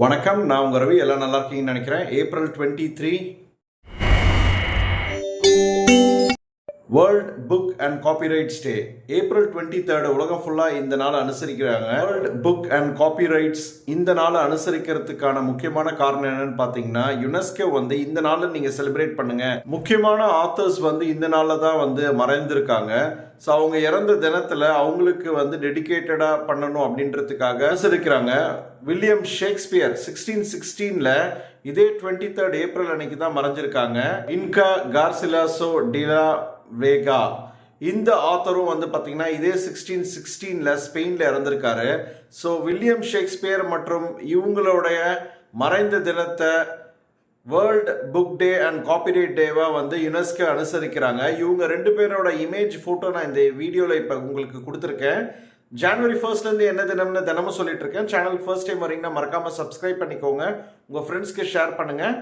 வணக்கம் நான் உங்கள் ரவி எல்லாம் நல்லா இருக்கீங்கன்னு நினைக்கிறேன். April twenty three world book and copyrights day April twenty third உலகம் ஃபுல்லாக இந்த நாளை அனுசரிக்கிறாங்க. வேர்ல்ட் புக் அண்ட் காப்பிரைட்ஸ் இந்த நாளை அனுசரிக்கிறதுக்கான முக்கியமான காரணம் என்னன்னு பார்த்தீங்கன்னா யுனெஸ்கோ வந்து இந்த நாளில் நீங்கள் செலிப்ரேட் பண்ணுங்கள் முக்கியமான ஆத்தர்ஸ் வந்து இந்த நாளில் தான் வந்து மறைந்திருக்காங்க. ஸோ அவங்க இறந்த தினத்தில் அவங்களுக்கு வந்து டெடிகேட்டடாக பண்ணணும் அப்படின்றதுக்காக இருக்கிறாங்க வில்லியம் ஷேக்ஸ்பியர் சிக்ஸ்டீன் சிக்ஸ்டீனில் இதே டுவெண்ட்டி தேர்ட் ஏப்ரல் அன்னைக்கு தான் மறைஞ்சிருக்காங்க. இன்கா கார்சிலாசோ டிலா வேகா இந்த ஆத்தரும் வந்து பார்த்தீங்கன்னா இதே சிக்ஸ்டீன் சிக்ஸ்டீனில் ஸ்பெயினில் இறந்திருக்காரு. ஸோ வில்லியம் ஷேக்ஸ்பியர் மற்றும் இவங்களுடைய மறைந்த தினத்தை world book day and copyright டேவாக வந்து யுனெஸ்கோ அனுசரிக்கிறாங்க. இவங்க ரெண்டு பேரோட இமேஜ் ஃபோட்டோ நான் இந்த வீடியோவில் இப்போ உங்களுக்கு கொடுத்துருக்கேன். ஜனவரி ஃபர்ஸ்ட்லேருந்து என்ன தினம்னு தினமும் சொல்லிட்டு இருக்கேன். சேனல் ஃபர்ஸ்ட் டைம் வரீங்கன்னா மறக்காமல் சப்ஸ்கிரைப் பண்ணிக்கோங்க. உங்கள் ஃப்ரெண்ட்ஸ்க்கு ஷேர் பண்ணுங்கள்